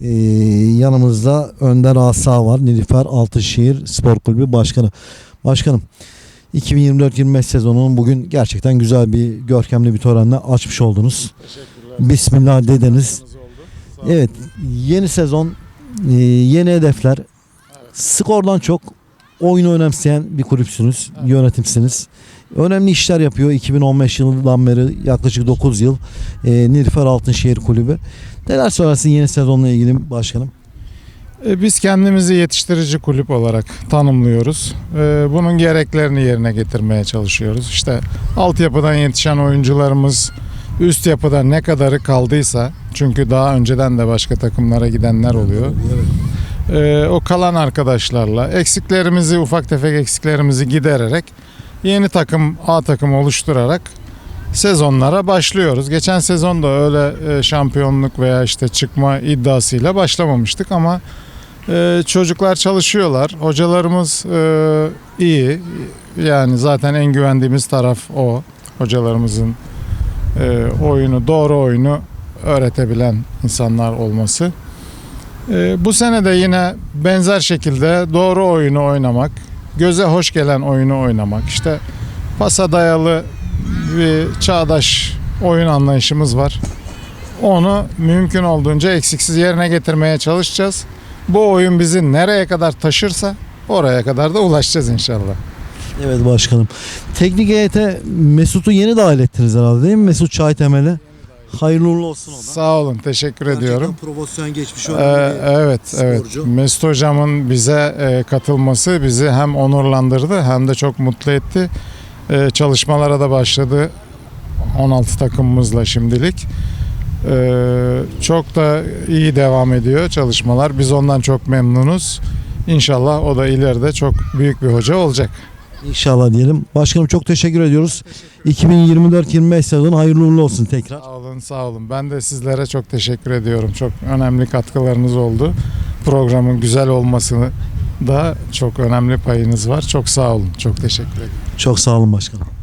Ee, yanımızda Önder Asa var. Nilüfer Altınşehir Spor Kulübü Başkanı. Başkanım 2024-25 sezonunun bugün gerçekten güzel bir görkemli bir törenle açmış oldunuz. Teşekkürler. Bismillah dediniz. Evet yeni sezon e, yeni hedefler skordan çok oyunu önemseyen bir kulüpsünüz, Evet. yönetimsiniz. Önemli işler yapıyor 2015 yılından beri yaklaşık 9 yıl e, Nilüfer Altınşehir Kulübü. Neler söylersin yeni sezonla ilgili başkanım? E, Biz kendimizi yetiştirici kulüp olarak tanımlıyoruz. E, Bunun gereklerini yerine getirmeye çalışıyoruz. İşte altyapıdan yetişen oyuncularımız üst yapıda ne kadarı kaldıysa çünkü daha önceden de başka takımlara gidenler oluyor. E, O kalan arkadaşlarla eksiklerimizi ufak tefek eksiklerimizi gidererek yeni takım A takım oluşturarak sezonlara başlıyoruz. Geçen sezon da öyle e, şampiyonluk veya işte çıkma iddiasıyla başlamamıştık ama e, çocuklar çalışıyorlar. Hocalarımız e, iyi. Yani zaten en güvendiğimiz taraf o. Hocalarımızın e, oyunu, doğru oyunu öğretebilen insanlar olması. E, bu sene de yine benzer şekilde doğru oyunu oynamak, göze hoş gelen oyunu oynamak. İşte pasa dayalı bir çağdaş oyun anlayışımız var. Onu mümkün olduğunca eksiksiz yerine getirmeye çalışacağız. Bu oyun bizi nereye kadar taşırsa oraya kadar da ulaşacağız inşallah. Evet başkanım. Teknik heyete Mesut'u yeni dahil ettiniz herhalde değil mi? Mesut Çaytemel'i. Hayırlı uğurlu olsun ona. Sağ olun, teşekkür ediyorum. profesyonel geçmiş Ee, evet, evet. sporcu. Mesut hocamın bize e, katılması bizi hem onurlandırdı hem de çok mutlu etti. E, çalışmalara da başladı 16 takımımızla şimdilik. E, çok da iyi devam ediyor çalışmalar. Biz ondan çok memnunuz. İnşallah o da ileride çok büyük bir hoca olacak. İnşallah diyelim. Başkanım çok teşekkür ediyoruz. 2024-25 sezon hayırlı uğurlu olsun tekrar. Sağ olun, sağ olun. Ben de sizlere çok teşekkür ediyorum. Çok önemli katkılarınız oldu. Programın güzel olmasını da çok önemli payınız var. Çok sağ olun. Çok teşekkür ederim. Çok sağ olun başkanım.